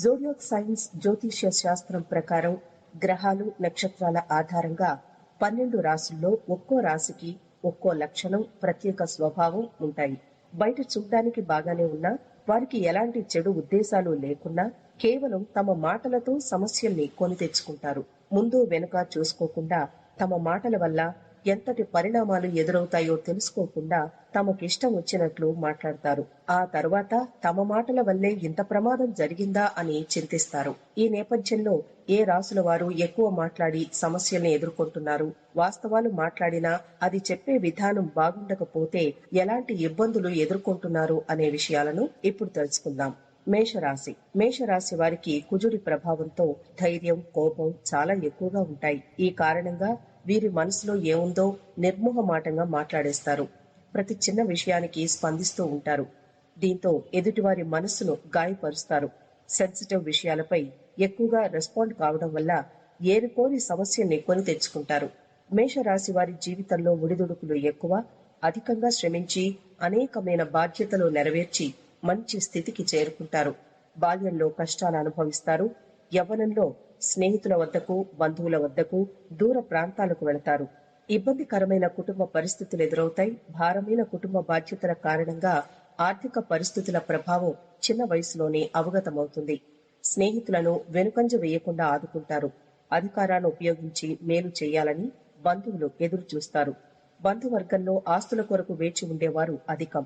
Zodiac science జ్యోతిష్య శాస్త్రం ప్రకారం గ్రహాలు నక్షత్రాల ఆధారంగా పన్నెండు రాసుల్లో ఒక్కో రాశికి ఒక్కో లక్షణం ప్రత్యేక స్వభావం ఉంటాయి. బయట చూడ్డానికి బాగానే ఉన్నా వారికి ఎలాంటి చెడు ఉద్దేశాలు లేకున్నా కేవలం తమ మాటలతో సమస్యల్ని కొని తెచ్చుకుంటారు. ముందు వెనుక చూసుకోకుండా తమ మాటల వల్ల ఎంతటి పరిణామాలు ఎదురవుతాయో తెలుసుకోకుండా తమకిష్టం వచ్చినట్లు మాట్లాడతారు. ఆ తర్వాత తమ మాటల వల్లే ఇంత ప్రమాదం జరిగిందా అని చింతిస్తారు. ఈ నేపథ్యంలో ఏ రాసుల వారు ఎక్కువ మాట్లాడి సమస్యల్ని ఎదుర్కొంటున్నారు? వాస్తవాలు మాట్లాడినా అది చెప్పే విధానం బాగుండకపోతే ఎలాంటి ఇబ్బందులు ఎదుర్కొంటున్నారు అనే విషయాలను ఇప్పుడు తెలుసుకుందాం. మేషరాశి. మేషరాశి వారికి కుజుడి ప్రభావంతో ధైర్యం కోపం చాలా ఎక్కువగా ఉంటాయి. ఈ కారణంగా వీరి మనసులో ఏముందో నిర్మోహమాటంగా మాట్లాడేస్తారు. ప్రతి చిన్న విషయానికి స్పందిస్తూ ఉంటారు. దీంతో ఎదుటివారి మనస్సును గాయపరుస్తారు. సెన్సిటివ్ విషయాలపై ఎక్కువగా రెస్పాండ్ కావడం వల్ల ఏరుకోని సమస్యని కొని తెచ్చుకుంటారు. మేషరాశి వారి జీవితంలో ఒడిదుడుకులు ఎక్కువ అధికంగా శ్రమించి అనేకమైన బాధ్యతలు నెరవేర్చి మంచి స్థితికి చేరుకుంటారు. బాల్యంలో కష్టాలు అనుభవిస్తారు. యవ్వనంలో స్నేహితుల వద్దకు బంధువుల వద్దకు దూర ప్రాంతాలకు వెళతారు. ఇబ్బందికరమైన కుటుంబ పరిస్థితులు ఎదురవుతాయి. భారమైన కుటుంబ బాధ్యతల కారణంగా ఆర్థిక పరిస్థితుల ప్రభావం చిన్న వయసులోనే అవగతమవుతుంది. స్నేహితులను వెనుకంజ వేయకుండా ఆదుకుంటారు. అధికారాన్ని ఉపయోగించి మేలు చేయాలని బంధువులు ఎదురు చూస్తారు బంధువర్గంలో ఆస్తుల కొరకు వేచి ఉండేవారు అధికం.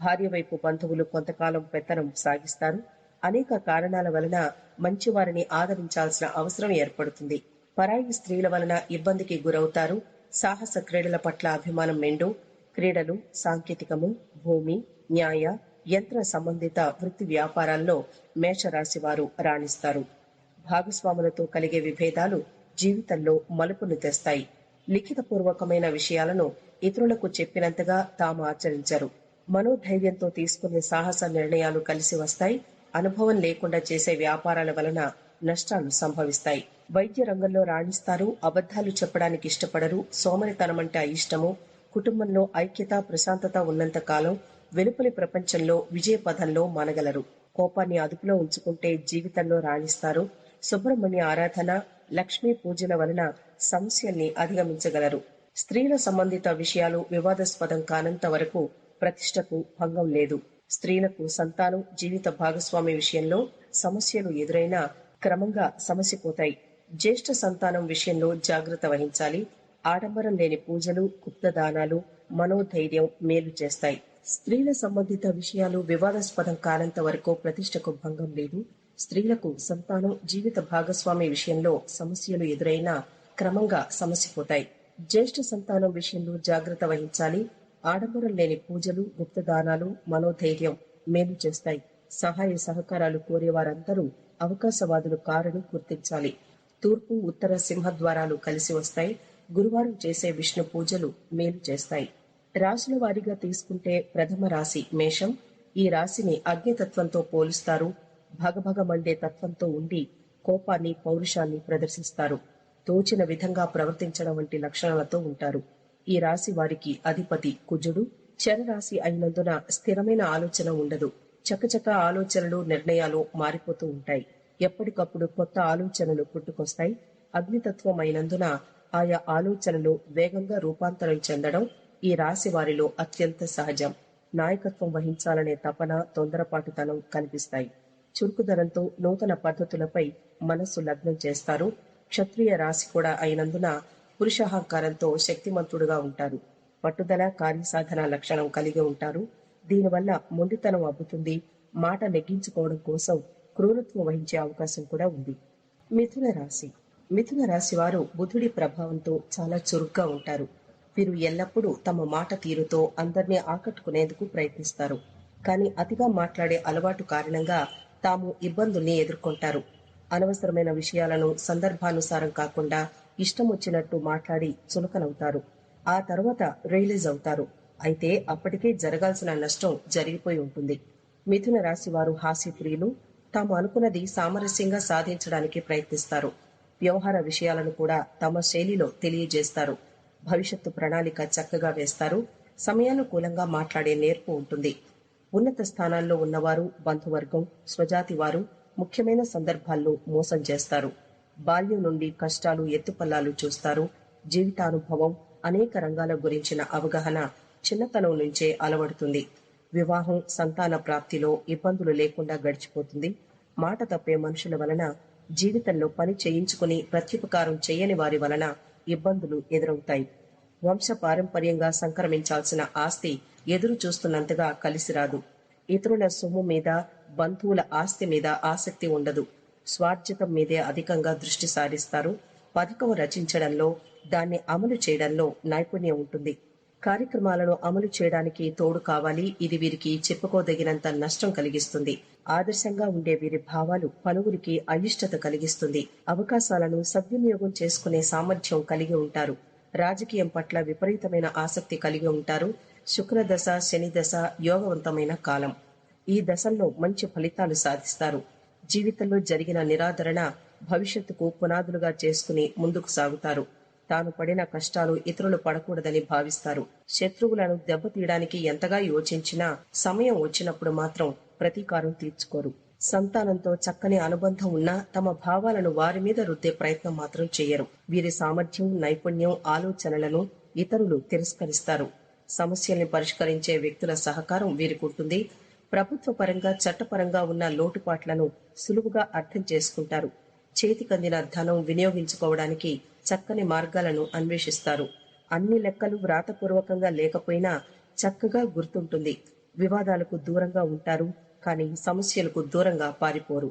భార్య వైపు బంధువులు కొంతకాలం పెత్తనం సాగిస్తారు. అనేక కారణాల వలన మంచివారిని ఆదరించాల్సిన అవసరం ఏర్పడుతుంది. పరాయి స్త్రీల వలన ఇబ్బందికి గురవుతారు. సాహస క్రీడల పట్ల అభిమానం మెండు. క్రీడలు సాంకేతికము భూమి న్యాయ యంత్ర సంబంధిత వృత్తి వ్యాపారాల్లో మేషరాశి వారు రాణిస్తారు. భాగస్వాములతో కలిగే విభేదాలు జీవితంలో మలుపును తెస్తాయి. లిఖితపూర్వకమైన విషయాలను ఇతరులకు చెప్పినంతగా తాము ఆచరించరు. మనోధైర్యంతో తీసుకునే సాహస నిర్ణయాలు కలిసి వస్తాయి. అనుభవం లేకుండా చేసే వ్యాపారాల వలన నష్టాలు సంభవిస్తాయి. వైద్య రంగంలో రాణిస్తారు. అబద్ధాలు చెప్పడానికి ఇష్టపడరు. సోమరితనమంటే అయిష్టము కుటుంబంలో ఐక్యత ప్రశాంతత ఉన్నంత కాలం వెలుపలి ప్రపంచంలో విజయ పదంలో మనగలరు. కోపాన్ని అదుపులో ఉంచుకుంటే జీవితంలో రాణిస్తారు. సుబ్రహ్మణ్య ఆరాధన లక్ష్మీ పూజల వలన సమస్యల్ని అధిగమించగలరు. స్త్రీల సంబంధిత విషయాలు వివాదాస్పదం కానంత వరకు ప్రతిష్టకు భంగం లేదు. స్త్రీలకు సంతానం జీవిత భాగస్వామి విషయంలో సమస్యలు ఎదురైనా క్రమంగా సమస్య పోతాయి జ్యేష్ఠ సంతానం విషయంలో జాగ్రత్త వహించాలి. ఆడంబరం లేని పూజలు గుప్తదానాలు మనోధైర్యం మేలు చేస్తాయి. స్త్రీల సంబంధిత విషయాలు వివాదాస్పదం కానంత వరకు ప్రతిష్టకు భంగం లేదు. స్త్రీలకు సంతానం జీవిత భాగస్వామి విషయంలో సమస్యలు ఎదురైనా క్రమంగా సమసిపోతాయి జ్యేష్ఠ సంతానం విషయంలో జాగ్రత్త వహించాలి. ఆడంబరం లేని పూజలు గుప్తదానాలు మనోధైర్యం మేలు చేస్తాయి. సహాయ సహకారాలు కోరేవారందరూ అవకాశవాదులు కారని గుర్తించాలి. తూర్పు ఉత్తర సింహద్వారాలు కలిసి వస్తాయి. గురువారం చేసే విష్ణు పూజలు మేలు చేస్తాయి. రాశుల వారీగా తీసుకుంటే ప్రథమ రాశి మేషం. ఈ రాశిని అగ్నితత్వంతో పోలుస్తారు. భగభగ మండే తత్వంతో ఉండి కోపాన్ని పౌరుషాన్ని ప్రదర్శిస్తారు. తోచిన విధంగా ప్రవర్తించడం వంటి లక్షణాలతో ఉంటారు. ఈ రాశి వారికి అధిపతి కుజుడు. చరరాశి అయినందున స్థిరమైన ఆలోచన ఉండదు. చకచక ఆలోచనలు నిర్ణయాలు మారిపోతూ ఉంటాయి. ఎప్పటికప్పుడు కొత్త ఆలోచనలు పుట్టుకొస్తాయి. అగ్నితత్వం అయినందున ఆయా ఆలోచనలు వేగంగా రూపాంతరం చెందడం ఈ రాశి వారిలో అత్యంత సహజం. నాయకత్వం వహించాలనే తపన తొందరపాటుతనం కనిపిస్తాయి. చురుకుదనంతో నూతన పద్ధతులపై మనస్సు లగ్నం చేస్తారు. క్షత్రియ రాశి కూడా అయినందున పురుషాహంకారంతో శక్తిమంతుడుగా ఉంటారు. పట్టుదల కార్యసాధన లక్షణం కలిగి ఉంటారు. దీనివల్ల మొండితనం అబ్బుతుంది. మాట నెగ్గించుకోవడం కోసం క్రూరత్వం వహించే అవకాశం కూడా ఉంది. మిథున రాశి. మిథున రాశి వారు బుధుడి ప్రభావంతో చాలా చురుగ్గా ఉంటారు. వీరు ఎల్లప్పుడూ తమ మాట తీరుతో అందరినీ ఆకట్టుకునేందుకు ప్రయత్నిస్తారు. కానీ అతిగా మాట్లాడే అలవాటు కారణంగా తాము ఇబ్బందుల్ని ఎదుర్కొంటారు. అనవసరమైన విషయాలను సందర్భానుసారం కాకుండా ఇష్టం వచ్చినట్టు మాట్లాడి చులకనవుతారు. ఆ తర్వాత రియలైజ్ అవుతారు అయితే అప్పటికే జరగాల్సిన నష్టం జరిగిపోయి ఉంటుంది. మిథున రాశి వారు హాస్యప్రియులు తాము అనుకున్నది సామరస్యంగా సాధించడానికి ప్రయత్నిస్తారు. వ్యవహార విషయాలను కూడా తమ శైలిలో తెలియజేస్తారు. భవిష్యత్తు ప్రణాళిక చక్కగా వేస్తారు. సమయానుకూలంగా మాట్లాడే నేర్పు ఉంటుంది. ఉన్నత స్థానాల్లో ఉన్నవారు బంధువర్గం స్వజాతి వారు ముఖ్యమైన సందర్భాల్లో మోసం చేస్తారు. బాల్యం నుండి కష్టాలు ఎత్తుపల్లాలు చూస్తారు. జీవితానుభవం అనేక రంగాల గురించిన అవగాహన చిన్నతనం నుంచే అలవడుతుంది. వివాహం సంతాన ప్రాప్తిలో ఇబ్బందులు లేకుండా గడిచిపోతుంది. మాట తప్పే మనుషుల వలన జీవితంలో పని చేయించుకుని ప్రత్యుపకారం చేయని వారి వలన ఇబ్బందులు ఎదురవుతాయి. వంశ పారంపర్యంగా సంక్రమించాల్సిన ఆస్తి ఎదురు చూస్తున్నంతగా కలిసి రాదు. ఇతరుల సొమ్ము మీద బంధువుల ఆస్తి మీద ఆసక్తి ఉండదు. స్వార్జితం మీదే అధికంగా దృష్టి సారిస్తారు. పథకం రచించడంలో దాన్ని అమలు చేయడంలో నైపుణ్యం ఉంటుంది. కార్యక్రమాలను అమలు చేయడానికి తోడు కావాలి. ఇది వీరికి చెప్పుకోదగినంత నష్టం కలిగిస్తుంది. ఆదర్శంగా ఉండే వీరి భావాలు పలువురికి అయిష్టత కలిగిస్తుంది. అవకాశాలను సద్వినియోగం చేసుకునే సామర్థ్యం కలిగి ఉంటారు. రాజకీయం పట్ల విపరీతమైన ఆసక్తి కలిగి ఉంటారు. శుక్రదశ శని దశ యోగవంతమైన కాలం. ఈ దశల్లో మంచి ఫలితాలు సాధిస్తారు. జీవితంలో జరిగిన నిరాదరణ భవిష్యత్తుకు పునాదులుగా చేసుకుని ముందుకు సాగుతారు. తాను పడిన కష్టాలు ఇతరులు పడకూడదని భావిస్తారు. శత్రువులను దెబ్బతీయడానికి ఎంతగా యోచించినా సమయం వచ్చినప్పుడు మాత్రం ప్రతీకారం తీర్చుకోరు. సంతానంతో చక్కని అనుబంధం ఉన్నా తమ భావాలను వారి మీద రుద్దే ప్రయత్నం మాత్రం చేయరు. వీరి సామర్థ్యం నైపుణ్యం ఆలోచనలను ఇతరులు తిరస్కరిస్తారు. సమస్యల్ని పరిష్కరించే వ్యక్తుల సహకారం వీరికి ఉంటుంది. ప్రభుత్వ పరంగా చట్టపరంగా ఉన్న లోటుపాట్లను సులువుగా అర్థం చేసుకుంటారు. చేతికందిన ధనం వినియోగించుకోవడానికి చక్కని మార్గాలను అన్వేషిస్తారు. అన్ని లెక్కలు వ్రాతపూర్వకంగా లేకపోయినా చక్కగా గుర్తుంటుంది. వివాదాలకు దూరంగా ఉంటారు కానీ సమస్యలకు దూరంగా పారిపోరు.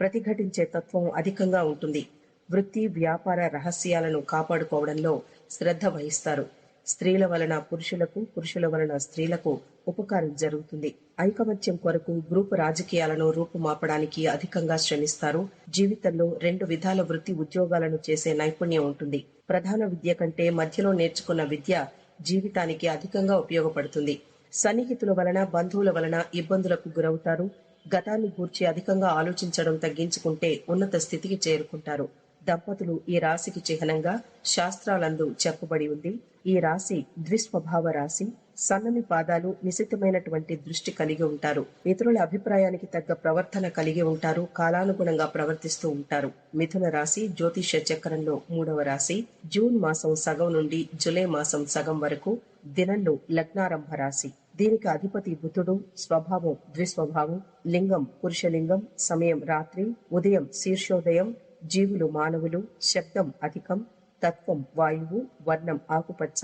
ప్రతిఘటించే తత్వం అధికంగా ఉంటుంది. వృత్తి వ్యాపార రహస్యాలను కాపాడుకోవడంలో శ్రద్ధ వహిస్తారు. స్త్రీల వలన పురుషులకు పురుషుల వలన స్త్రీలకు ఉపకారం జరుగుతుంది. ఐకమత్యం కొరకు గ్రూపు రాజకీయాలను రూపుమాపడానికి అధికంగా శ్రమిస్తారు. జీవితంలో రెండు విధాల వృత్తి ఉద్యోగాలను చేసే నైపుణ్యం ఉంటుంది. ప్రధాన విద్య కంటే మధ్యలో నేర్చుకున్న విద్య జీవితానికి అధికంగా ఉపయోగపడుతుంది. సన్నిహితుల వలన బంధువుల వలన ఇబ్బందులకు గురవుతారు. గతాన్ని గూర్చి అధికంగా ఆలోచించడం తగ్గించుకుంటే ఉన్నత స్థితికి చేరుకుంటారు. దంపతులు ఈ రాశికి చిహ్నంగా శాస్త్రాలందు చెప్పబడి ఉంది. ఈ రాశి ద్విస్వభావ రాశి. సన్నని పాదాలు నిశితమైనటువంటి దృష్టి కలిగి ఉంటారు. ఇతరుల అభిప్రాయానికి తగ్గ ప్రవర్తన కలిగి ఉంటారు. కాలానుగుణంగా ప్రవర్తిస్తూ ఉంటారు. మిథున రాశి జ్యోతిష చక్రంలో మూడవ రాశి. జూన్ మాసం సగం నుండి జులై మాసం సగం వరకు దినంలో లగ్నారంభ రాశి. దీనికి అధిపతి బుధుడు స్వభావం ద్విస్వభావం లింగం పురుషలింగం సమయం రాత్రి ఉదయం శీర్షోదయం జీవులు మానవులు శబ్దం అధికం తత్వం వాయువు వర్ణం ఆకుపచ్చ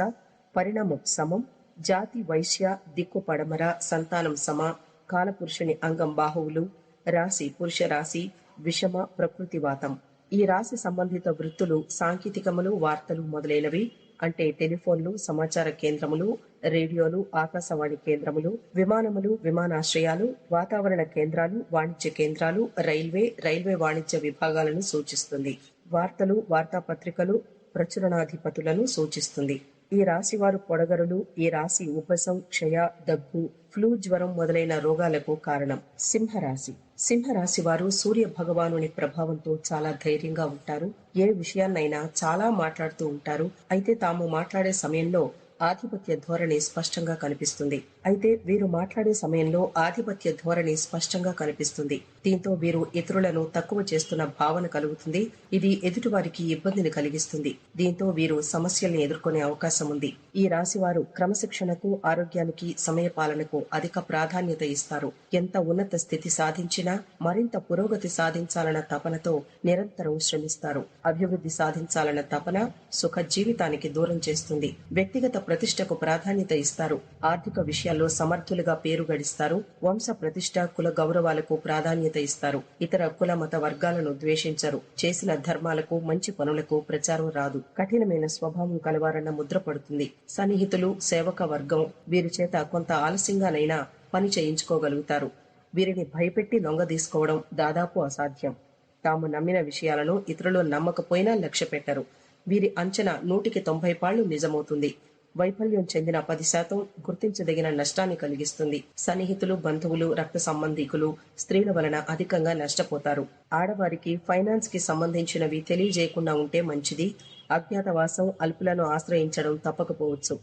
పరిణామం సమం జాతి వైశ్య దిక్కు పడమర సంతానం సమ కాలపురుషుని అంగం బాహువులు రాశి పురుష రాశి విషమ ప్రకృతివాతం ఈ రాశి సంబంధిత వృత్తులు సాంకేతికములు వార్తలు మొదలైనవి అంటే టెలిఫోన్లు సమాచార కేంద్రములు రేడియోలు ఆకాశవాణి కేంద్రములు విమానములు విమానాశ్రయాలు వాతావరణ కేంద్రాలు వాణిజ్య కేంద్రాలు రైల్వే రైల్వే వాణిజ్య విభాగాలను సూచిస్తుంది. వార్తలు వార్తాపత్రికలు ప్రచురణాధిపతులను సూచిస్తుంది. ఈ రాశి వారు పొడగరులు ఈ రాశి ఉపసం క్షయ దగ్గు ఫ్లూ జ్వరం మొదలైన రోగాలకు కారణం సింహరాశి. సింహరాశి వారు సూర్య భగవానుని ప్రభావంతో చాలా ధైర్యంగా ఉంటారు. ఏ విషయాన్నైనా చాలా మాట్లాడుతూ ఉంటారు. అయితే తాము మాట్లాడే సమయంలో ఆధిపత్య ధోరణి స్పష్టంగా కనిపిస్తుంది. అయితే వీరు మాట్లాడే సమయంలో ఆధిపత్య ధోరణి స్పష్టంగా కనిపిస్తుంది. దీంతో వీరు ఇతరులను తక్కువ చేస్తున్న భావన కలుగుతుంది. ఇది ఎదుటివారికి ఇబ్బందిని కలిగిస్తుంది. దీంతో వీరు సమస్యల్ని ఎదుర్కొనే అవకాశం ఉంది. ఈ రాశి వారు క్రమశిక్షణకు ఆరోగ్యానికి సమయపాలనకు అధిక ప్రాధాన్యత ఇస్తారు. ఎంత ఉన్నత స్థితి సాధించినా మరింత పురోగతి సాధించాలన్న తపనతో నిరంతరం శ్రమిస్తారు. అభివృద్ధి సాధించాలన్న తపన సుఖ జీవితానికి దూరం చేస్తుంది. వ్యక్తిగత ప్రతిష్టకు ప్రాధాన్యత ఇస్తారు. ఆర్థిక విషయాల్లో సమర్థులుగా పేరు గడిస్తారు. వంశ ప్రతిష్ట కుల గౌరవాలకు ప్రాధాన్యత ఇస్తారు. ఇతర కుల మత వర్గాలను ద్వేషించరు. చేసిన ధర్మాలకు మంచి పనులకు ప్రచారం రాదు. కఠినమైన స్వభావం కలవారన్న ముద్ర పడుతుంది. సన్నిహితులు సేవక వర్గం వీరి చేత కొంత ఆలస్యంగానైనా పని చేయించుకోగలుగుతారు. వీరిని భయపెట్టి లొంగదీసుకోవడం దాదాపు అసాధ్యం. తాము నమ్మిన విషయాలను ఇతరులు నమ్మకపోయినా లక్ష్య పెట్టరు. వీరి అంచనా నూటికి తొంభై పాళ్ళు నిజమవుతుంది. వైఫల్యం చెందిన పది శాతం గుర్తించదగిన నష్టాన్ని కలిగిస్తుంది. సన్నిహితులు బంధువులు రక్త సంబంధికులు స్త్రీల వలన అధికంగా నష్టపోతారు. ఆడవారికి ఫైనాన్స్కి సంబంధించినవి తెలియజేయకుండా ఉంటే మంచిది. అజ్ఞాతవాసం అల్పులను ఆశ్రయించడం తప్పకపోవచ్చు.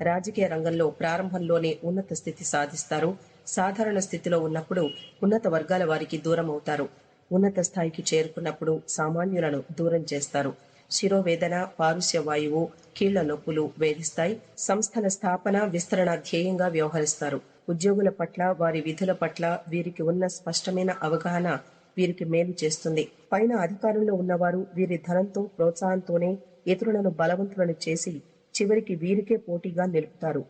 రాజకీయ రంగంలో ప్రారంభంలోనే ఉన్నత స్థితి సాధిస్తారు. సాధారణ స్థితిలో ఉన్నప్పుడు ఉన్నత వర్గాల వారికి దూరం అవుతారు ఉన్నత స్థాయికి చేరుకున్నప్పుడు సామాన్యులను దూరం చేస్తారు. శిరోవేదన పారుష్య వాయువు కీళ్ళ నొప్పులు వేధిస్తాయి. సంస్థల స్థాపన విస్తరణ ధ్యేయంగా వ్యవహరిస్తారు. ఉద్యోగుల పట్ల వారి విధుల పట్ల వీరికి ఉన్న స్పష్టమైన అవగాహన వీరికి మేలు చేస్తుంది. పైన అధికారంలో ఉన్నవారు వీరి ధనంతో ప్రోత్సాహంతోనే ఇతరులను బలవంతులను చేసి చివరికి వీరికే పోటీగా నిలుపుతారు.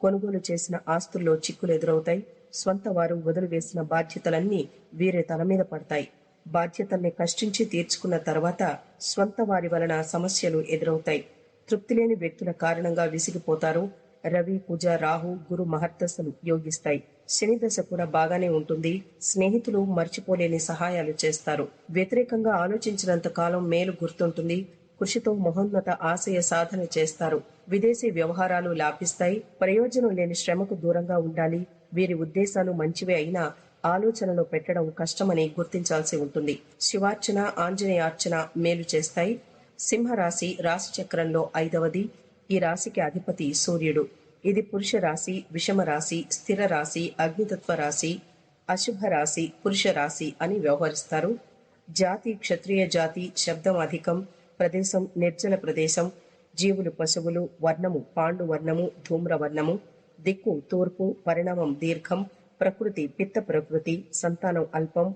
కొనుగోలు చేసిన ఆస్తుల్లో చిక్కులు ఎదురవుతాయి. స్వంత వారు వదిలివేసిన బాధ్యతలన్నీ వీరి తల మీద పడతాయి. బాధ్యతల్ని కష్టించి తీర్చుకున్న తర్వాత స్వంత వారి వలన సమస్యలు ఎదురవుతాయి. తృప్తి లేని వ్యక్తుల కారణంగా విసిగిపోతారు. రవి కుజ రాహు గురు మహర్దశలు యోగిస్తాయి శని దశ కూడా బాగానే ఉంటుంది. స్నేహితులు మర్చిపోలేని సహాయాలు చేస్తారు. వ్యతిరేకంగా ఆలోచించినంత కాలం మేలు గుర్తుంటుంది. కృషితో మహోన్నత ఆశయ సాధన చేస్తారు. విదేశీ వ్యవహారాలు లాభిస్తాయి. ప్రయోజనం లేని శ్రమకు దూరంగా ఉండాలి. వీరి ఉద్దేశాలు మంచివే అయినా ఆలోచనలో పెట్టడం కష్టమని గుర్తించాల్సి ఉంటుంది. శివార్చన ఆంజనేయార్చన మేలు చేస్తాయి. సింహరాశి రాశి చక్రంలో ఐదవది. ఈ రాశికి అధిపతి సూర్యుడు. ఇది పురుష రాశి విషమ రాశి స్థిర రాశి అగ్నితత్వ రాశి అశుభ రాశి పురుష రాశి అని వ్యవహరిస్తారు. జాతి క్షత్రియ జాతి శబ్దం అధికం ప్రదేశం నిర్జల ప్రదేశం జీవులు పశువులు వర్ణము పాండు వర్ణము ధూమ్ర వర్ణము దిక్కు తూర్పు పరిణామం దీర్ఘం ప్రకృతి పిత్త ప్రకృతి సంతానం అల్పం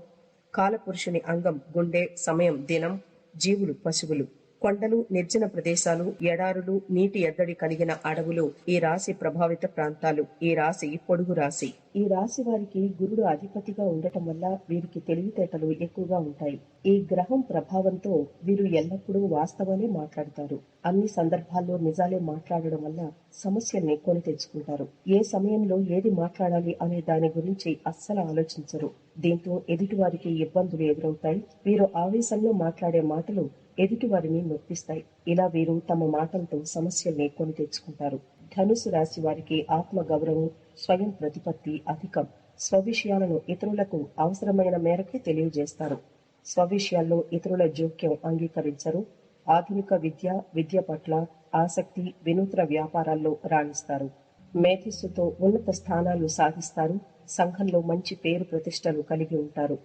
కాలపురుషుని అంగం గుండె సమయం దినం జీవులు పశువులు. కొండలు నిర్జన ప్రదేశాలు ఎడారులు నీటి ఎద్దడి కలిగిన అడవులు ఈ రాశి ప్రభావిత ప్రాంతాలు. ఈ రాశి పొడుగు రాశి. ఈ రాశి వారికి గురుడు అధిపతిగా ఉండటం వల్ల వీరికి తెలివితేటలు ఎక్కువగా ఉంటాయి. ఈ గ్రహం ప్రభావంతో వీరు ఎల్లప్పుడూ వాస్తవాలే మాట్లాడతారు. అన్ని సందర్భాల్లో నిజాలే మాట్లాడడం వల్ల సమస్యల్ని కొని తెచ్చుకుంటారు. ఏ సమయంలో ఏది మాట్లాడాలి అనే దాని గురించి అస్సలు ఆలోచించరు. దీంతో ఎదుటివారికి ఇబ్బందులు ఎదురవుతాయి. వీరు ఆవేశంలో మాట్లాడే మాటలు ఎదుటి వారిని నొప్పిస్తాయి. ఇలా వీరు తమ మాటలతో సమస్యల్ని కొని తెచ్చుకుంటారు. ధనుసు రాశి వారికి ఆత్మ గౌరవం స్వయం ప్రతిపత్తి అధికం. స్వవిషయాలను ఇతరులకు అవసరమైన మేరకే తెలియజేస్తారు. స్వవిషయాల్లో ఇతరుల జోక్యం అంగీకరించరు. ఆధునిక విద్య విద్య పట్ల ఆసక్తి వినూత్న వ్యాపారాల్లో రాణిస్తారు. మేధస్సుతో ఉన్నత స్థానాలు సాధిస్తారు. సంఘంలో మంచి పేరు ప్రతిష్టలు కలిగి ఉంటారు.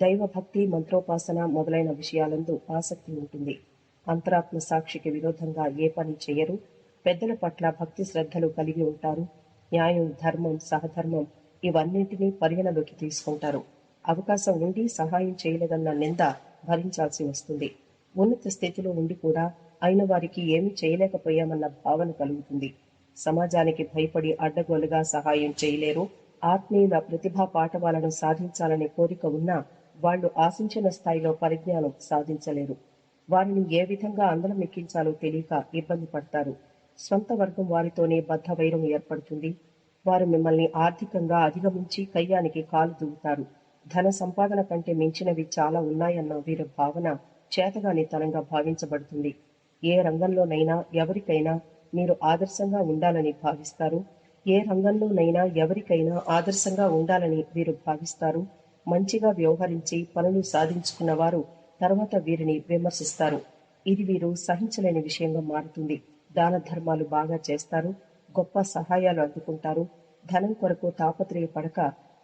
దైవభక్తి మంత్రోపాసన మొదలైన విషయాలందు ఆసక్తి ఉంటుంది. అంతరాత్మ సాక్షికి విరోధంగా ఏ పని చేయరు. పెద్దల పట్ల భక్తి శ్రద్ధలు కలిగి ఉంటారు. న్యాయం ధర్మం సహధర్మం ఇవన్నింటినీ పరిగణలోకి తీసుకుంటారు. అవకాశం ఉండి సహాయం చేయలేదన్న నింద భరించాల్సి వస్తుంది. ఉన్నత స్థితిలో ఉండి కూడా అయిన వారికి ఏమీ చేయలేకపోయామన్న భావన కలుగుతుంది. సమాజానికి భయపడి అడ్డగోలుగా సహాయం చేయలేరు. ఆత్మీయుల ప్రతిభా పాఠవాలను సాధించాలనే కోరిక ఉన్నా వాళ్ళు ఆశించిన స్థాయిలో పరిజ్ఞానం సాధించలేరు. వారిని ఏ విధంగా అందలం ఎక్కించాలో తెలియక ఇబ్బంది పడతారు. స్వంత వర్గం వారితోనే బద్ధ వైరం ఏర్పడుతుంది. వారు మిమ్మల్ని ఆర్థికంగా అధిగమించి కయ్యానికి కాలు దూగుతారు ధన సంపాదన కంటే మించినవి చాలా ఉన్నాయన్న వీరి భావన చేతగానితనంగా భావించబడుతుంది. ఏ రంగంలోనైనా ఎవరికైనా మీరు ఆదర్శంగా ఉండాలని భావిస్తారు. ఏ రంగంలోనైనా ఎవరికైనా ఆదర్శంగా ఉండాలని వీరు భావిస్తారు. మంచిగా వ్యవహరించి పనులు సాధించుకున్న వారు తర్వాత వీరిని విమర్శిస్తారు. ఇది వీరు సహించలేని విషయంగా మారుతుంది. దాన ధర్మాలు బాగా చేస్తారు. గొప్ప సహాయాలు అందుకుంటారు. ధనం కొరకు తాపత్రయపడక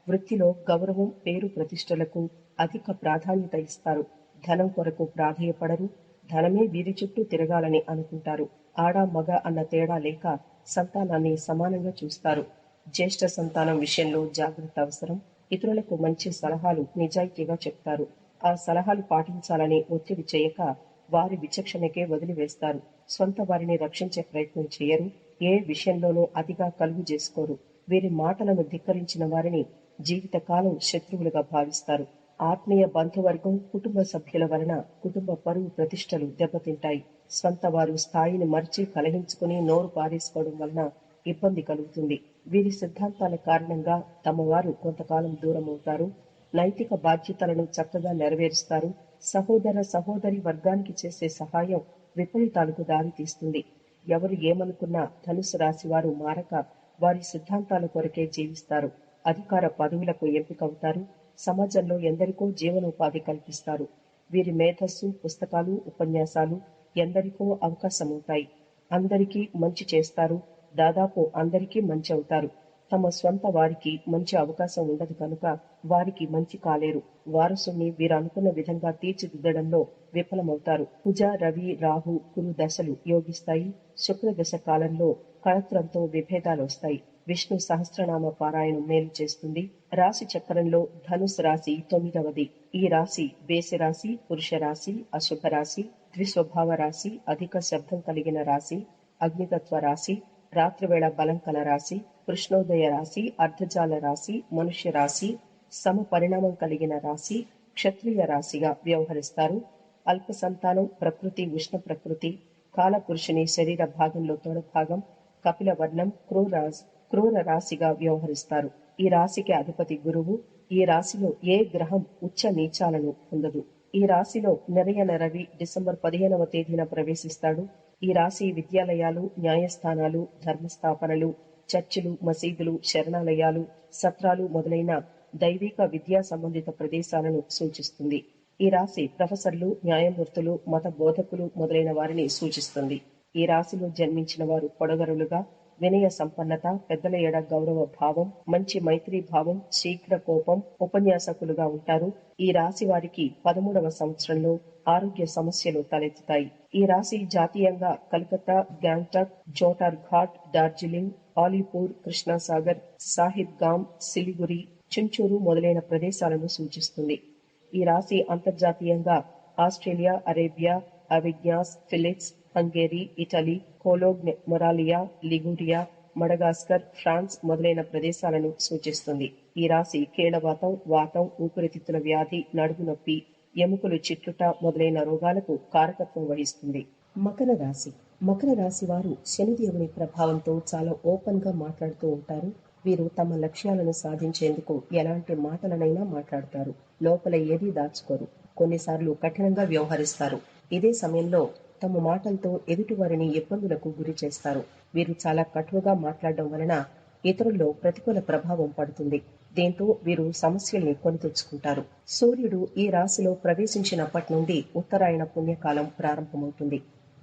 వృత్తిలో గౌరవం పేరు ప్రతిష్టలకు అధిక ప్రాధాన్యత ఇస్తారు. ధనం కొరకు ప్రాధేయపడరు. ధనమే వీరి చుట్టూ తిరగాలని అనుకుంటారు. ఆడ మగ అన్న తేడా లేక సంతానాన్ని సమానంగా చూస్తారు. జ్యేష్ఠ సంతానం విషయంలో జాగ్రత్త అవసరం. ఇతరులకు మంచి సలహాలు నిజాయితీగా చెప్తారు. ఆ సలహాలు పాటించాలని ఒత్తిడి చేయక వారి విచక్షణకే వదిలివేస్తారు. స్వంత వారిని రక్షించే ప్రయత్నం చేయరు. ఏ విషయంలోనూ అతిగా కలుగు చేసుకోరు. వీరి మాటలను ధిక్కరించిన వారిని జీవితకాలం శత్రువులుగా భావిస్తారు. ఆత్మీయ బంధువర్గం కుటుంబ సభ్యుల వలన కుటుంబ పరువు ప్రతిష్టలు దెబ్బతింటాయి. స్వంత వారు స్థాయిని మర్చి కలహించుకుని నోరు పారేసుకోవడం వలన ఇబ్బంది కలుగుతుంది. వీరి సిద్ధాంతాల కారణంగా తమ వారు కొంతకాలం దూరం అవుతారు నైతిక బాధ్యతలను చక్కగా నెరవేరుస్తారు. సహోదర సహోదరి వర్గానికి చేసే సహాయం విపరీతాలకు దారితీస్తుంది. ఎవరు ఏమనుకున్నా ధనుసు రాశి వారు మారక వారి సిద్ధాంతాల కొరకే జీవిస్తారు. అధికార పదవులకు ఎంపికవుతారు. సమాజంలో ఎందరికో జీవనోపాధి కల్పిస్తారు. వీరి మేధస్సు పుస్తకాలు ఉపన్యాసాలు ఎందరికో అవకాశమవుతాయి. అందరికీ మంచి చేస్తారు. దాదాపు అందరికీ మంచి అవుతారు. తమ స్వంత వారికి మంచి అవకాశం ఉండదు కనుక వారికి మంచి కాలేరు. వారసుని వీరు అనుకున్న విధంగా తీర్చిదిద్దడంలో విఫలమవుతారు. కుజ రవి రాహు కురు దశలు యోగిస్తాయి. శుక్రదశ కాలంలో కళత్రంతో విభేదాలు వస్తాయి. విష్ణు సహస్రనామ పారాయణం మేలు చేస్తుంది. రాశి చక్రంలో ధనుసు రాశి తొమ్మిదవది. ఈ రాశి బేసి రాశి పురుష రాశి అశుభ రాశి ద్విస్వభావ రాశి అధిక శబ్దం కలిగిన రాశి అగ్నితత్వ రాశి రాత్రివేళ బలం కల రాశి కృష్ణోదయ రాశి అర్ధజాల రాశి మనుష్య రాశి సమ పరిణామం కలిగిన రాశి క్షత్రియ రాశిగా వ్యవహరిస్తారు. అల్ప సంతానం ప్రకృతి ఉష్ణ ప్రకృతి కాలపురుషుని శరీర భాగంలో తొడభాగం కపిల వర్ణం క్రూర క్రూర రాశిగా వ్యవహరిస్తారు. ఈ రాశికి అధిపతి గురువు. ఈ రాశిలో ఏ గ్రహం ఉచ్చ నీచాలను పొందదు. ఈ రాశిలో నెరయన రవి డిసెంబర్ పదిహేనవ తేదీన ప్రవేశిస్తాడు. ఈ రాశి విద్యాలయాలు న్యాయస్థానాలు ధర్మస్థాపనలు చర్చిలు మసీదులు శరణాలయాలు సత్రాలు మొదలైన దైవిక విద్యా సంబంధిత ప్రదేశాలను సూచిస్తుంది. ఈ రాశి ప్రొఫెసర్లు న్యాయమూర్తులు మత బోధకులు మొదలైన వారిని సూచిస్తుంది. ఈ రాశిలో జన్మించిన వారు పొడగరులుగా వినయ సంపన్నత పెద్దల ఎడ గౌరవ భావం మంచి మైత్రి భావం శీఘ్ర కోపం ఉపన్యాసకులుగా ఉంటారు. ఈ రాశి వారికి పదమూడవ సంవత్సరంలో ఆరోగ్య సమస్యలు తలెత్తుతాయి. ఈ రాశి జాతీయంగా కలకత్తా గ్యాంగ్టాక్ జోటార్ ఘాట్ డార్జిలింగ్ ఆలీపూర్ కృష్ణాసాగర్ సాహిబ్ గామ్ సిలిగురి చుంచూరు మొదలైన ప్రదేశాలను సూచిస్తుంది. ఈ రాశి అంతర్జాతీయంగా ఆస్ట్రేలియా అరేబియా అవిగ్నాస్ ఫిలిప్స్ హంగేరీ ఇటలీ కోలోగ్ మొరాలియా లిగూరియా మడగాస్కర్ ఫ్రాన్స్ మొదలైన ప్రదేశాలను సూచిస్తుంది. ఈ రాశి కీళ్ళవాతం వాతం ఊపిరితిత్తుల వ్యాధి నడుము నొప్పి ఎముకలు చిట్లుట మొదలైన రోగాలకు కారకత్వం వహిస్తుంది. మకర రాశి. మకర రాశి వారు శనిదేవుని ప్రభావంతో చాలా ఓపెన్గా మాట్లాడుతూ ఉంటారు. వీరు తమ లక్ష్యాలను సాధించేందుకు ఎలాంటి మాటలనైనా మాట్లాడతారు. లోపల ఏదీ దాచుకోరు. కొన్నిసార్లు కఠినంగా వ్యవహరిస్తారు. ఇదే సమయంలో తమ మాటలతో ఎదుటివారిని ఇబ్బందులకు గురి చేస్తారు. వీరు చాలా కటువుగా మాట్లాడడం వలన ఇతరుల్లో ప్రతికూల ప్రభావం పడుతుంది. దీంతో వీరు సమస్యల్ని కొని తెచ్చుకుంటారు. సూర్యుడు ఈ రాశిలో ప్రవేశించినప్పటి నుండి ఉత్తరాయణ పుణ్యకాలం ప్రారంభమవుతుంది.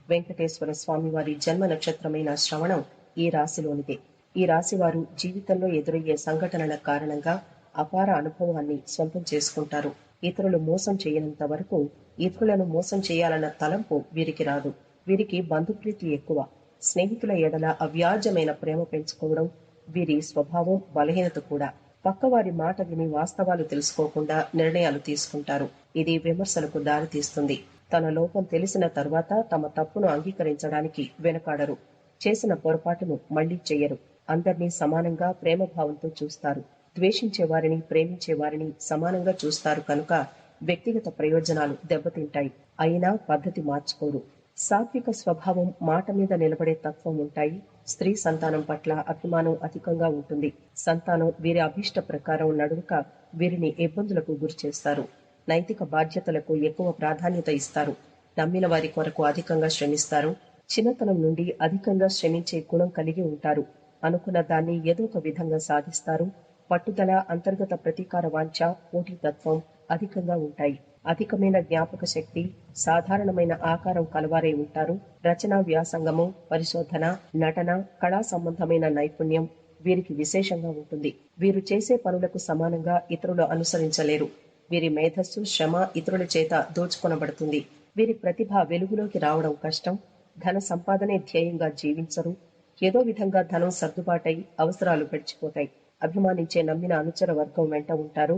వెంకటేశ్వర స్వామి వారి జన్మ నక్షత్రమైన శ్రవణం ఈ రాశిలోనిదే. ఈ రాశి వారు జీవితంలో ఎదురయ్యే సంఘటనల కారణంగా అపార అనుభవాన్ని సొంతం చేసుకుంటారు. ఇతరులు మోసం చేయనంత వరకు ఇతరులను మోసం చేయాలన్న తలంపు వీరికి రాదు. వీరికి బంధుప్రీతి ఎక్కువ. స్నేహితుల ఎడల అవ్యాజమైన ప్రేమ పెంచుకోవడం వీరి స్వభావం బలహీనత కూడా. పక్కవారి మాట విని వాస్తవాలు తెలుసుకోకుండా నిర్ణయాలు తీసుకుంటారు. ఇది విమర్శలకు దారితీస్తుంది తన లోపం తెలిసిన తర్వాత తమ తప్పును అంగీకరించడానికి వెనకాడరు. చేసిన పొరపాటును మళ్ళీ చెయ్యరు. అందరినీ సమానంగా ప్రేమభావంతో చూస్తారు. ద్వేషించే వారిని ప్రేమించే వారిని సమానంగా చూస్తారు కనుక వ్యక్తిగత ప్రయోజనాలు దెబ్బతింటాయి. అయినా పద్ధతి మార్చుకోరు. సాత్విక స్వభావం మాట మీద నిలబడే తత్వం ఉంటాయి. స్త్రీ సంతానం పట్ల అభిమానం అధికంగా ఉంటుంది. సంతానం వీరి అభిష్ట ప్రకారం నడువక వీరిని ఇబ్బందులకు గురి చేస్తారు. నైతిక బాధ్యతలకు ఎక్కువ ప్రాధాన్యత ఇస్తారు. నమ్మిన వారి కొరకు అధికంగా శ్రమిస్తారు. చిన్నతనం నుండి అధికంగా శ్రమించే గుణం కలిగి ఉంటారు. అనుకున్న దాన్ని ఏదో ఒక విధంగా సాధిస్తారు. పట్టుదల అంతర్గత ప్రతీకార వాంఛ పోటీతత్వం అధికంగా ఉంటాయి. అధికమైన జ్ఞాపక శక్తి సాధారణమైన ఆకారం కలవారై ఉంటారు. రచనా వ్యాసంగము పరిశోధన నటన కళా సంబంధమైన నైపుణ్యం వీరికి విశేషంగా ఉంటుంది. వీరు చేసే పనులకు సమానంగా ఇతరులు అనుసరించలేరు. వీరి మేధస్సు శ్రమ ఇతరుల చేత దోచుకొనబడుతుంది. వీరి ప్రతిభ వెలుగులోకి రావడం కష్టం. ధన సంపాదనే ధ్యేయంగా జీవించరు. ఏదో విధంగా ధనం సర్దుబాటై అవసరాలు గడిచిపోతాయి. అభిమానించే నమ్మిన అనుచర వర్గం వెంట ఉంటారు.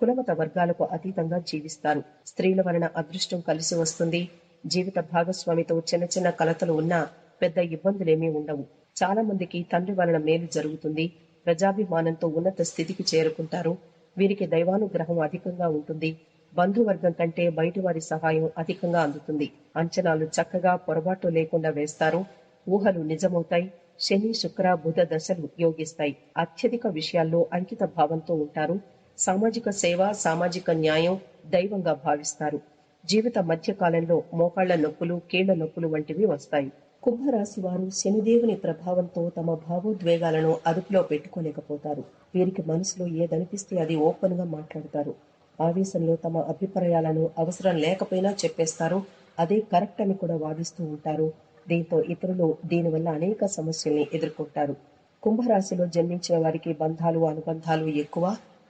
కులమత వర్గాలకు అతీతంగా జీవిస్తారు. స్త్రీల వలన అదృష్టం కలిసి వస్తుంది. జీవిత భాగస్వామితో చిన్న చిన్న కలతలు ఉన్నా పెద్ద ఇబ్బందులేమీ ఉండవు. చాలా మందికి తండ్రి వలన మేలు జరుగుతుంది. ప్రజాభిమానంతో ఉన్నత స్థితికి చేరుకుంటారు. వీరికి దైవానుగ్రహం అధికంగా ఉంటుంది. బంధువర్గం కంటే బయటి వారి సహాయం అధికంగా అందుతుంది. అంచనాలు చక్కగా పొరపాటు లేకుండా వేస్తారు. ఊహలు నిజమవుతాయి. శని శుక్ర బుధ దశలు యోగిస్తాయి అత్యధిక విషయాల్లో అంకిత భావంతో ఉంటారు. సామాజిక సేవ సామాజిక న్యాయం దైవంగా భావిస్తారు. జీవిత మధ్య కాలంలో మోకాళ్ళ నొప్పులు కీళ్ళ నొప్పులు వంటివి వస్తాయి. కుంభరాశి వారు శనిదేవుని ప్రభావంతో తమ భావోద్వేగాలను అదుపులో పెట్టుకోలేకపోతారు. వీరికి మనసులో ఏదనిపిస్తే అది ఓపెన్గా మాట్లాడతారు. ఆవేశంలో తమ అభిప్రాయాలను అవసరం లేకపోయినా చెప్పేస్తారు. అదే కరెక్ట్ అని కూడా వాదిస్తూ ఉంటారు. దీంతో ఇతరులు దీనివల్ల అనేక సమస్యల్ని ఎదుర్కొంటారు. కుంభరాశిలో జన్మించిన వారికి బంధాలు అనుబంధాలు ఎక్కువ.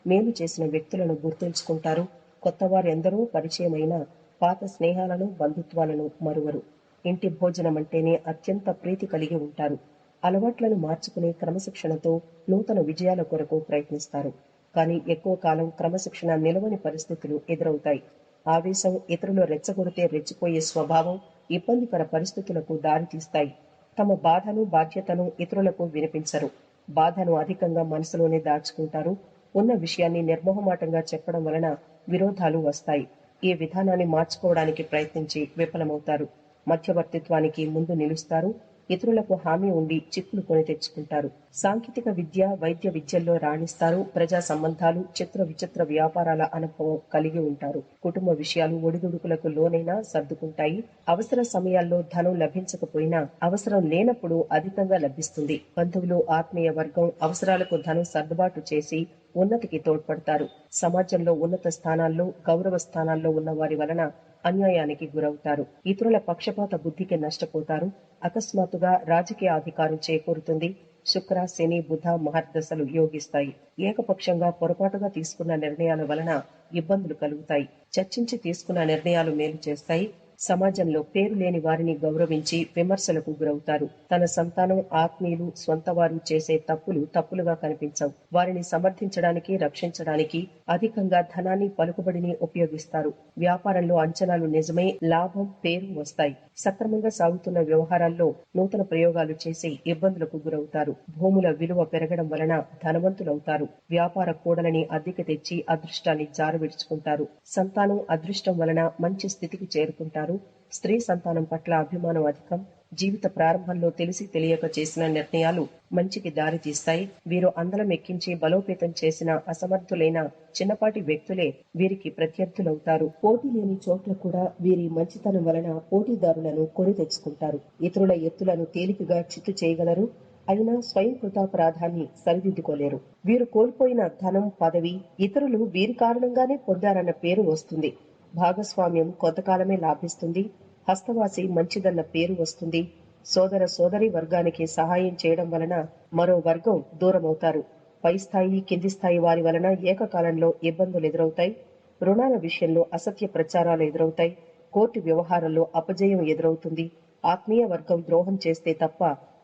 మేలు చేసిన వ్యక్తులను గుర్తుంచుకుంటారు. కొత్త వారెందరూ పరిచయమైన పాత స్నేహాలను బంధుత్వాలను మరువరు. ఇంటి భోజనం అంటేనే అత్యంత ప్రీతి కలిగి ఉంటారు. అలవాట్లను మార్చుకునే క్రమశిక్షణతో నూతన విజయాల కొరకు ప్రయత్నిస్తారు. కానీ ఎక్కువ కాలం క్రమశిక్షణ నిలవని పరిస్థితులు ఎదురవుతాయి. ఆవేశం ఇతరులు రెచ్చగొడితే రెచ్చిపోయే స్వభావం ఇబ్బందికర పరిస్థితులకు దారితీస్తాయి. తమ బాధను బాధ్యతను ఇతరులకు వినిపించరు. బాధను అధికంగా మనసులోనే దాచుకుంటారు. ఉన్న విషయాన్ని నిర్మోహమాటంగా చెప్పడం వలన విరోధాలు వస్తాయి. ఈ విధానాన్ని మార్చుకోవడానికి ప్రయత్నించి విఫలమవుతారు. మధ్యవర్తిత్వానికి ముందు నిలుస్తారు. ఇతరులకు హామీ ఉండి చిక్కులు కొని తెచ్చుకుంటారు. సాంకేతిక విద్య వైద్య విద్యల్లో రాణిస్తారు. ప్రజా సంబంధాలు చిత్ర విచిత్ర వ్యాపారాల అనుభవం కలిగి ఉంటారు. కుటుంబ విషయాలు ఒడిదుడుకులకు లోనైనా సర్దుకుంటాయి. అవసర సమయాల్లో ధనం లభించకపోయినా అవసరం లేనప్పుడు అధికంగా లభిస్తుంది. బంధువులు ఆత్మీయ వర్గం అవసరాలకు ధనం సర్దుబాటు చేసి ఉన్నతికి తోడ్పడతారు. సమాజంలో ఉన్నత స్థానాల్లో గౌరవ స్థానాల్లో ఉన్న వారి వలన అన్యాయానికి గురవుతారు. ఇతరుల పక్షపాత బుద్ధికి నష్టపోతారు. అకస్మాత్తుగా రాజకీయ అధికారం చేకూరుతుంది. శుక్ర శని బుధ మహర్దశలు యోగిస్తాయి. ఏకపక్షంగా పొరపాటుగా తీసుకున్న నిర్ణయాల వలన ఇబ్బందులు కలుగుతాయి. చర్చించి తీసుకున్న నిర్ణయాలు మేలు చేస్తాయి. సమాజంలో పేరు లేని వారిని గౌరవించి విమర్శలకు గురవుతారు. తన సంతానం ఆత్మీయులు స్వంత వారు చేసే తప్పులు తప్పులుగా కనిపించవు. వారిని సమర్థించడానికి రక్షించడానికి అధికంగా ధనాన్ని పలుకుబడిని ఉపయోగిస్తారు. వ్యాపారంలో అంచనాలు నిజమై లాభం పేరు వస్తాయి. సక్రమంగా సాగుతున్న వ్యవహారాల్లో నూతన ప్రయోగాలు చేసి ఇబ్బందులకు గురవుతారు. భూముల విలువ పెరగడం వలన ధనవంతులవుతారు. వ్యాపార కూడలని అద్దెకి తెచ్చి అదృష్టాన్ని జారవిడుచుకుంటారు. సంతానం అదృష్టం వలన మంచి స్థితికి చేరుకుంటారు. స్త్రీ సంతానం పట్ల అభిమానం అధికం. జీవిత ప్రారంభంలో తెలిసి తెలియక చేసిన నిర్ణయాలు మంచికి దారి తీస్తాయి. వీరు అందలం ఎక్కించి బలోపేతం చేసిన అసమర్థులైన చిన్నపాటి వ్యక్తులే వీరికి ప్రత్యర్థులవుతారు. పోటీ లేని చోట్ల కూడా వీరి మంచితనం వలన పోటీదారులను కొని తెచ్చుకుంటారు. ఇతరుల ఎత్తులను తేలికగా చిత్తు చేయగలరు. అయినా స్వయం కృతాపరాధాన్ని సరిదిద్దుకోలేరు. వీరు కోల్పోయిన ధనం పదవి ఇతరులు వీరి కారణంగానే పొందారన్న పేరు వస్తుంది. భాగస్వామ్యం కొంతకాలమే లాభిస్తుంది. హస్తవాసి మంచిదన్న పేరు వస్తుంది. సోదర సోదరి వర్గానికి సహాయం చేయడం వలన మరో వర్గం దూరమవుతారు. పై స్థాయి కింది స్థాయి వారి వలన ఏకకాలంలో ఇబ్బందులు ఎదురవుతాయి. రుణాల విషయంలో అసత్య ప్రచారాలు ఎదురవుతాయి. కోర్టు వ్యవహారంలో అపజయం ఎదురవుతుంది. ఆత్మీయ వర్గం ద్రోహం చేస్తే తప్ప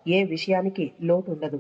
ఏ విషయానికి లోటు ఉండదు.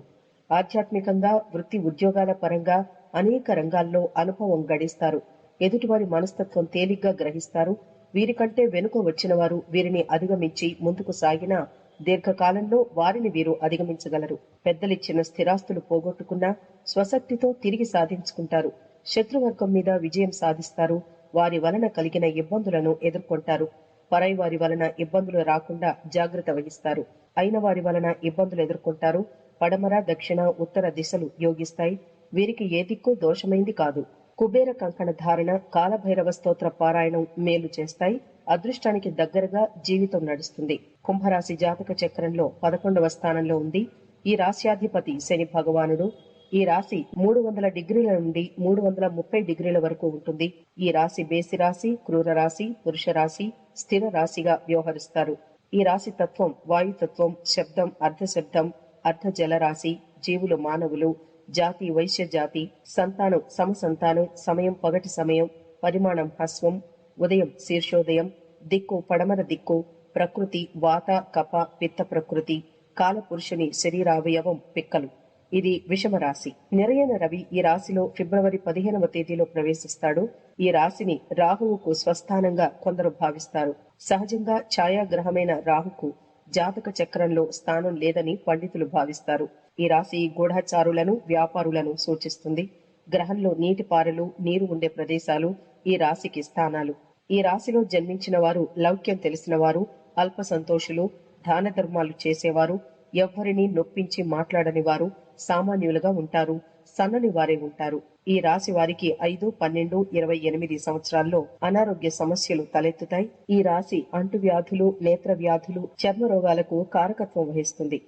ఆధ్యాత్మికంగా వృత్తి ఉద్యోగాల పరంగా అనేక రంగాల్లో అనుభవం గడిస్తారు. ఎదుటివారి మనస్తత్వం తేలిగ్గా గ్రహిస్తారు. వీరికంటే వెనుక వచ్చిన వారు వీరిని అధిగమించి ముందుకు సాగినా దీర్ఘకాలంలో వారిని వీరు అధిగమించగలరు. పెద్దలిచ్చిన స్థిరాస్తులు పోగొట్టుకున్నా స్వశక్తితో తిరిగి సాధించుకుంటారు. శత్రువర్గం మీద విజయం సాధిస్తారు. వారి వలన కలిగిన ఇబ్బందులను ఎదుర్కొంటారు. పరై వారి వలన ఇబ్బందులు రాకుండా జాగ్రత్త వహిస్తారు. అయిన వారి వలన ఇబ్బందులు ఎదుర్కొంటారు. పడమర దక్షిణ ఉత్తర దిశలు యోగిస్తాయి. వీరికి ఏ దిక్కు దోషమైంది కాదు. కుబేర కంకణ ధారణ కాలభైరవ స్తోత్ర పారాయణం మేలు చేస్తాయి. అదృష్టానికి దగ్గరగా జీవితం నడుస్తుంది. కుంభరాశి జాతక చక్రంలో పదకొండవ స్థానంలో ఉంది. ఈ రాశ్యాధిపతి శని భగవానుడు. ఈ రాశి మూడు వందల డిగ్రీల నుండి మూడు వందల ముప్పై డిగ్రీల వరకు ఉంటుంది. ఈ రాశి బేసి రాశి క్రూర రాశి పురుష రాశి స్థిర రాశిగా వ్యవహరిస్తారు. ఈ రాశి తత్వం వాయుతత్వం శబ్దం అర్ధశబ్దం అర్ధ జలరాశి జీవులు మానవులు జాతి వైశ్య జాతి సంతానం సమసంతానం సమయం పగటి సమయం పరిమాణం హస్వం ఉదయం శీర్షోదయం దిక్కు పడమర దిక్కు ప్రకృతి వాత కప పిత్త ప్రకృతి కాలపురుషుని శరీరావయవం పిక్కలు. ఇది విషమ రాశి. నిరయన రవి ఈ రాశిలో ఫిబ్రవరి పదిహేనవ తేదీలో ప్రవేశిస్తాడు. ఈ రాశిని రాహువుకు స్వస్థానంగా కొందరు భావిస్తారు. సహజంగా ఛాయాగ్రహమైన రాహుకు జాతక చక్రంలో స్థానం లేదని పండితులు భావిస్తారు. ఈ రాశి గూఢచారులను వ్యాపారులను సూచిస్తుంది. గ్రహంలో నీటి పారలు నీరు ఉండే ప్రదేశాలు ఈ రాశికి స్థానాలు. ఈ రాశిలో జన్మించిన వారు లౌక్యం తెలిసిన వారు అల్ప సంతోషులు దాన ధర్మాలు చేసేవారు ఎవ్వరిని నొప్పించి మాట్లాడని వారు సామాన్యులుగా ఉంటారు. సన్నని వారే ఉంటారు. ఈ రాశి వారికి ఐదు పన్నెండు ఇరవై ఎనిమిది సంవత్సరాల్లో అనారోగ్య సమస్యలు తలెత్తుతాయి. ఈ రాశి అంటువ్యాధులు నేత్ర వ్యాధులు చర్మ రోగాలకు కారకత్వం వహిస్తుంది.